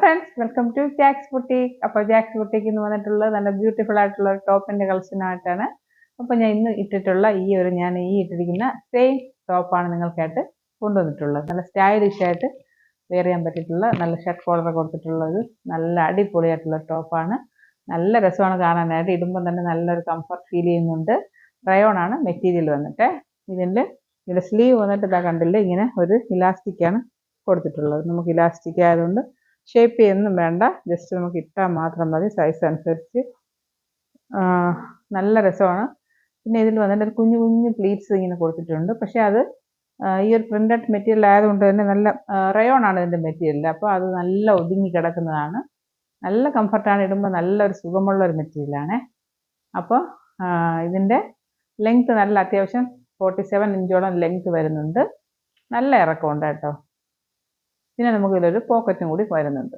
Friends welcome to Jacks boutique അപ്പോൾ jacks boutique ഇന്ന് വന്നിട്ടുള്ളത് നല്ല ബ്യൂട്ടിഫുൾ ആയിട്ടുള്ള ഒരു ടോപ്പിന്റെ കളക്ഷനായിട്ടാണ് അപ്പോൾ ഞാൻ ഇന്ന് ഇട്ടിട്ടുള്ള ഈ ഒരു ഞാൻ ഈ ഇട്ടിരിക്കുന്ന സെയിം ടോപ്പാണ് നിങ്ങൾക്കായിട്ട് കൊണ്ടുവന്നിട്ടുള്ളത്. നല്ല സ്റ്റൈലിഷ് ആയിട്ട് വെയർ ചെയ്യാൻ പറ്റിയിട്ടുള്ള നല്ല ഷർട്ട് കോളർ കൊടുത്തിട്ടുള്ളത് നല്ല അടിപൊളിയായിട്ടുള്ള ടോപ്പാണ് നല്ല രസമാണ് കാണാനായിട്ട്. ഇടുമ്പോൾ തന്നെ നല്ലൊരു കംഫർട്ട് ഫീൽ ചെയ്യുന്നുണ്ട്. റയോൺ ആണ് മെറ്റീരിയൽ വന്നിട്ട്. ഇതിന്റെ ഇതിന്റെ സ്ലീവ് വന്നിട്ട് ഇതാ കണ്ടില്ല ഇങ്ങനെ ഒരു ഇലാസ്റ്റിക്കാണ് കൊടുത്തിട്ടുള്ളത്. നമുക്ക് ഇലാസ്റ്റിക് ആയതുകൊണ്ട് ഷേപ്പ് ചെയ്യുന്നതും വേണ്ട. ജസ്റ്റ് നമുക്ക് ഇട്ടാൽ മാത്രം മതി. സൈസ് അനുസരിച്ച്. നല്ല രസമാണ്. പിന്നെ ഇതിൽ വന്നിട്ട് ഒരു കുഞ്ഞു കുഞ്ഞു പ്ലീറ്റ്സ് ഇങ്ങനെ കൊടുത്തിട്ടുണ്ട്. പക്ഷേ അത് ഈ ഒരു പ്രിന്റഡ് മെറ്റീരിയൽ ആയതുകൊണ്ട് തന്നെ നല്ല റയോൺ ആണ് ഇതിന്റെ മെറ്റീരിയൽ അപ്പോൾ അത് നല്ല ഒതുങ്ങി കിടക്കുന്നതാണ്. നല്ല കംഫർട്ടാണ് ഇടുമ്പോൾ നല്ലൊരു സുഖമുള്ള ഒരു മെറ്റീരിയലാണ് അപ്പോൾ ഇതിന്റെ ലെങ്ത്ത് നല്ല അത്യാവശ്യം ഫോർട്ടി സെവൻ ഇഞ്ചോളം ലെങ്ത്ത് വരുന്നുണ്ട്. നല്ല ഇറക്കമുണ്ട് കേട്ടോ. പിന്നെ നമുക്ക് ഇതിലൊരു പോക്കറ്റും കൂടി വരുന്നുണ്ട്.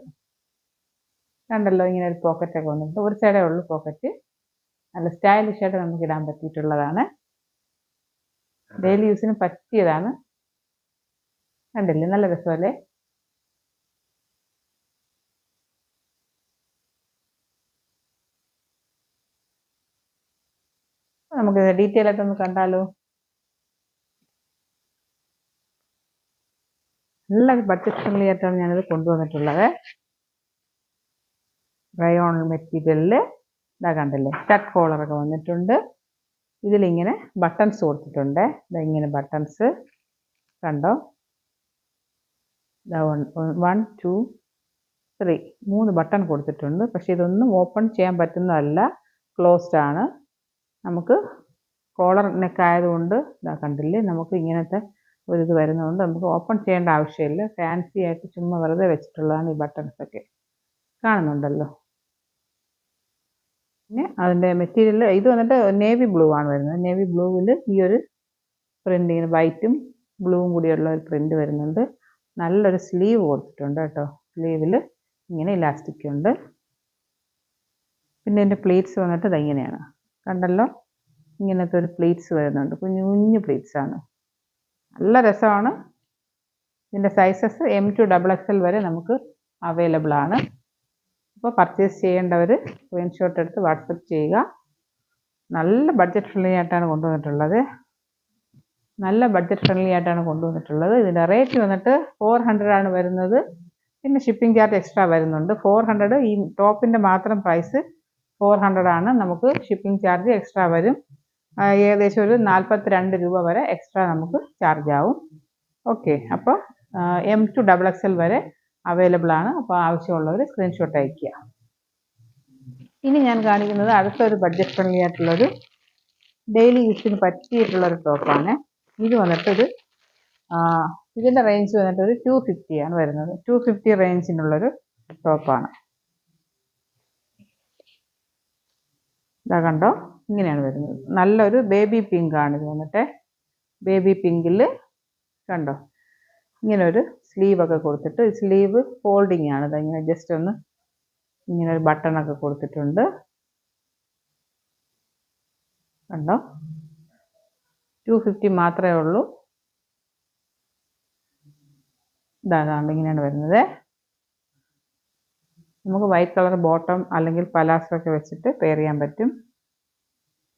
കണ്ടല്ലോ ഇങ്ങനെ ഒരു പോക്കറ്റൊക്കെ വന്നിട്ട് ഒരു സൈഡേ പോക്കറ്റ് നല്ല സ്റ്റൈലിഷ് ആയിട്ട് നമുക്ക് ഇടാൻ പറ്റിയിട്ടുള്ളതാണ്. ഡെയിലി യൂസിന് പറ്റിയതാണ്. കണ്ടില്ലേ നല്ല രസമല്ലേ? നമുക്ക് ഡീറ്റെയിൽ ആയിട്ടൊന്ന് കണ്ടാലോ? നല്ല ബഡ്ജറ്റ് ഫ്രണ്ട്ലി ആയിട്ടാണ് ഞാനിത് കൊണ്ടുവന്നിട്ടുള്ളത്. റയോൺ മെറ്റീരിയലിൽ ഇതാ കണ്ടില്ലേ സ്റ്റഡ് കോളറൊക്കെ വന്നിട്ടുണ്ട്. ഇതിലിങ്ങനെ ബട്ടൺസ് കൊടുത്തിട്ടുണ്ട്. ഇതാ ഇങ്ങനെ ബട്ടൺസ് കണ്ടോ? ഇതാ വൺ ടു ത്രീ മൂന്ന് ബട്ടൺ കൊടുത്തിട്ടുണ്ട്. പക്ഷേ ഇതൊന്നും ഓപ്പൺ ചെയ്യാൻ പറ്റുന്നതല്ല. ക്ലോസ്ഡ് ആണ്. നമുക്ക് കോളർ നെക്ക് ആയതുകൊണ്ട് ഇതാ കണ്ടില്ലേ നമുക്ക് ഇങ്ങനത്തെ ഒരു ഇത് വരുന്നതുകൊണ്ട് നമുക്ക് ഓപ്പൺ ചെയ്യേണ്ട ആവശ്യമില്ല. ഫാൻസി ആയിട്ട് ചുമ്മാ വെറുതെ വെച്ചിട്ടുള്ളതാണ് ഈ ബട്ടൺസൊക്കെ കാണുന്നുണ്ടല്ലോ. പിന്നെ അതിന്റെ മെറ്റീരിയൽ ഇത് വന്നിട്ട് നേവി ബ്ലൂ ആണ് വരുന്നത്. നേവി ബ്ലൂവിൽ ഈ ഒരു പ്രിന്റ് വൈറ്റും ബ്ലൂവും കൂടിയുള്ള ഒരു പ്രിന്റ് വരുന്നുണ്ട്. നല്ലൊരു സ്ലീവ് കൊടുത്തിട്ടുണ്ട് കേട്ടോ. സ്ലീവിൽ ഇങ്ങനെ ഇലാസ്റ്റിക് ഉണ്ട്. പിന്നെ എന്റെ പ്ലേറ്റ്സ് വന്നിട്ട് ഇതെങ്ങനെയാണ് കണ്ടല്ലോ? ഇങ്ങനത്തെ ഒരു പ്ലേറ്റ്സ് വരുന്നുണ്ട്. കുഞ്ഞു കുഞ്ഞു ആണ്. നല്ല രസമാണ്. ഇതിന്റെ sizes M to double X L വരെ നമുക്ക് അവൈലബിൾ ആണ്. അപ്പോൾ പർച്ചേസ് ചെയ്യേണ്ടവർ സ്ക്രീൻഷോട്ട് എടുത്ത് വാട്സപ്പ് ചെയ്യുക. നല്ല ബഡ്ജറ്റ് ഫ്രണ്ട്ലി ആയിട്ടാണ് കൊണ്ടുവന്നിട്ടുള്ളത്. നല്ല ബഡ്ജറ്റ് ഫ്രണ്ട്ലി ആയിട്ടാണ് കൊണ്ടുവന്നിട്ടുള്ളത്. ഇതിന്റെ റേറ്റ് വന്നിട്ട് ഫോർ ഹൺഡ്രഡ് ആണ് വരുന്നത്. പിന്നെ ഷിപ്പിംഗ് ചാർജ് എക്സ്ട്രാ വരുന്നുണ്ട്. ഫോർ ഹൺഡ്രഡ് ഈ ടോപ്പിന്റെ മാത്രം പ്രൈസ് ഫോർ ഹൺഡ്രഡ് ആണ്. നമുക്ക് ഷിപ്പിംഗ് ചാർജ് എക്സ്ട്രാ വരും. ഏകദേശം ഒരു നാൽപ്പത്തി രണ്ട് രൂപ വരെ എക്സ്ട്രാ നമുക്ക് ചാർജ് ആവും. ഓക്കെ അപ്പോൾ M to double X L വരെ അവൈലബിൾ ആണ്. അപ്പോൾ ആവശ്യമുള്ളവർ സ്ക്രീൻഷോട്ട് അയക്കുക ഇനി ഞാൻ കാണിക്കുന്നത് അടുത്തൊരു ബഡ്ജറ്റ് ഫ്രണ്ട്ലി ആയിട്ടുള്ളൊരു ഡെയിലി യൂസിന് പറ്റിയിട്ടുള്ളൊരു ടോപ്പാണ് ഇത് വന്നിട്ടൊരു ഇതിന്റെ റേഞ്ച് വന്നിട്ടൊരു ടു ഫിഫ്റ്റിയാണ് വരുന്നത്. ടു ഫിഫ്റ്റി റേഞ്ചിനുള്ളൊരു ടോപ്പാണ് ഇതാ കണ്ടോ? ഇങ്ങനെയാണ് വരുന്നത്. നല്ലൊരു ബേബി പിങ്ക് ആണ് ഇത് വന്നിട്ട്. ബേബി പിങ്കിൽ കണ്ടോ? ഇങ്ങനെ ഒരു സ്ലീവൊക്കെ കൊടുത്തിട്ട് സ്ലീവ് ഫോൾഡിങ് ആണ് ഇങ്ങനെ ജസ്റ്റ് ഒന്ന് ഇങ്ങനെ ഒരു ബട്ടണൊക്കെ കൊടുത്തിട്ടുണ്ട്. കണ്ടോ? ടു ഫിഫ്റ്റി മാത്രമേ ഉള്ളൂ. ഇതാണ് ഇങ്ങനെയാണ് വരുന്നത്. നമുക്ക് വൈറ്റ് കളർ ബോട്ടം അല്ലെങ്കിൽ പലാസോ ഒക്കെ വെച്ചിട്ട് പെയർ ചെയ്യാൻ പറ്റും.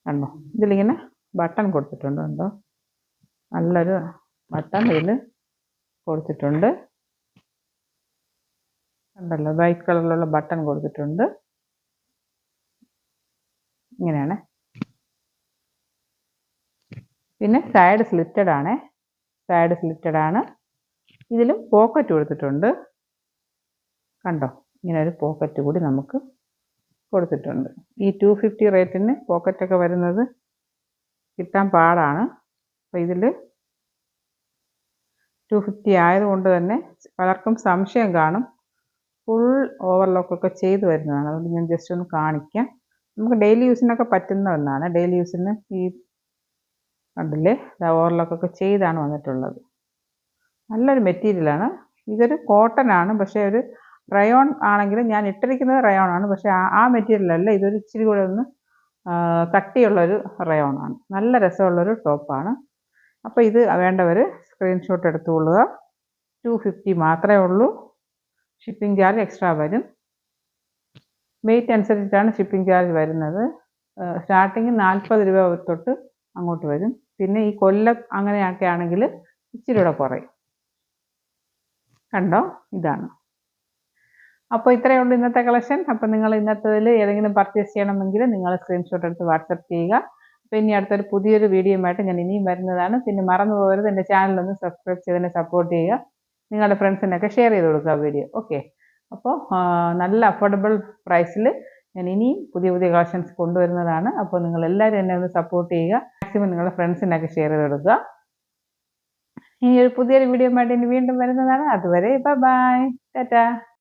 കണ്ടോ? ഇതിലിങ്ങനെ ബട്ടൺ കൊടുത്തിട്ടുണ്ട് കണ്ടോ? നല്ലൊരു ബട്ടൺ ഇതിൽ കൊടുത്തിട്ടുണ്ട്. കണ്ടല്ലോ വൈറ്റ് കളറിലുള്ള ബട്ടൺ കൊടുത്തിട്ടുണ്ട്. ഇങ്ങനെയാണ്. പിന്നെ സൈഡ് സ്ലിറ്റഡ് ആണ്. സൈഡ് സ്ലിറ്റഡ് ആണ്. ഇതിലും പോക്കറ്റ് കൊടുത്തിട്ടുണ്ട്. കണ്ടോ? ഇങ്ങനെ ഒരു പോക്കറ്റ് കൂടി നമുക്ക് കൊടുത്തിട്ടുണ്ട്. ഈ ടു ഫിഫ്റ്റി റേറ്റിന് പോക്കറ്റൊക്കെ വരുന്നത് കിട്ടാൻ പാടാണ്. അപ്പോൾ ഇതിൽ ടു ഫിഫ്റ്റി ആയതുകൊണ്ട് തന്നെ പലർക്കും സംശയം കാണും. ഫുൾ ഓവർലോക്കൊക്കെ ചെയ്ത് വരുന്നതാണ്. അതുകൊണ്ട് ഞാൻ ജസ്റ്റ് ഒന്ന് കാണിക്കാം. നമുക്ക് ഡെയിലി യൂസിനൊക്കെ പറ്റുന്ന ഒന്നാണ്. ഡെയിലി യൂസിന് ഈ കണ്ടില്ലേ? ഓവർലോക്കൊക്കെ ചെയ്താണ് വന്നിട്ടുള്ളത്. നല്ലൊരു മെറ്റീരിയലാണ് ഇതൊരു കോട്ടൺ ആണ്. പക്ഷേ ഒരു റയോൺ ആണെങ്കിലും ഞാൻ ഇട്ടിരിക്കുന്നത് റയോൺ ആണ്. പക്ഷേ ആ മെറ്റീരിയൽ അല്ല. ഇതൊരു ഇച്ചിരി കൂടെ ഒന്ന് കട്ടിയുള്ളൊരു റയോൺ ആണ്. നല്ല രസമുള്ളൊരു ടോപ്പാണ് അപ്പോൾ ഇത് വേണ്ടവർ സ്ക്രീൻഷോട്ട് എടുത്തുകൊള്ളുക ടു ഫിഫ്റ്റി മാത്രമേ ഉള്ളൂ. ഷിപ്പിംഗ് ചാർജ് എക്സ്ട്രാ വരും. വെയിറ്റ് അനുസരിച്ചിട്ടാണ് ഷിപ്പിംഗ് ചാർജ് വരുന്നത്. സ്റ്റാർട്ടിങ് നാൽപ്പത് രൂപ തൊട്ട് അങ്ങോട്ട് വരും. പിന്നെ ഈ കൊല്ലം അങ്ങനെയൊക്കെ ആണെങ്കിൽ ഇച്ചിരി കൂടെ കുറയും. കണ്ടോ? ഇതാണ്. അപ്പോൾ ഇത്രയേ ഉള്ളൂ ഇന്നത്തെ കളക്ഷൻ. അപ്പോൾ നിങ്ങൾ ഇന്നത്തതിൽ ഏതെങ്കിലും പർച്ചേസ് ചെയ്യണമെങ്കിൽ നിങ്ങൾ സ്ക്രീൻഷോട്ട് എടുത്ത് വാട്സപ്പ് ചെയ്യുക. അപ്പോൾ ഇനി അടുത്തൊരു പുതിയൊരു വീഡിയോയുമായിട്ട് ഞാൻ ഇനിയും വരുന്നതാണ്. പിന്നെ മറന്നു പോകരുത്. എന്റെ ചാനലൊന്ന് സബ്സ്ക്രൈബ് ചെയ്തതിനെ സപ്പോർട്ട് ചെയ്യുക. നിങ്ങളുടെ ഫ്രണ്ട്സിനൊക്കെ ഷെയർ ചെയ്ത് കൊടുക്കുക വീഡിയോ ഓക്കെ അപ്പോൾ നല്ല അഫോർഡബിൾ പ്രൈസിൽ ഞാൻ ഇനിയും പുതിയ പുതിയ കളക്ഷൻസ് കൊണ്ടുവരുന്നതാണ്. അപ്പോൾ നിങ്ങൾ എല്ലാവരും എന്നെ ഒന്ന് സപ്പോർട്ട് ചെയ്യുക. മാക്സിമം നിങ്ങളുടെ ഫ്രണ്ട്സിനൊക്കെ ഷെയർ ചെയ്ത് കൊടുക്കുക. ഇനി ഒരു പുതിയൊരു വീഡിയോ ആയിട്ട് ഇനി വീണ്ടും വരുന്നതാണ്. അതുവരെ ബൈ ബൈ ടാറ്റാ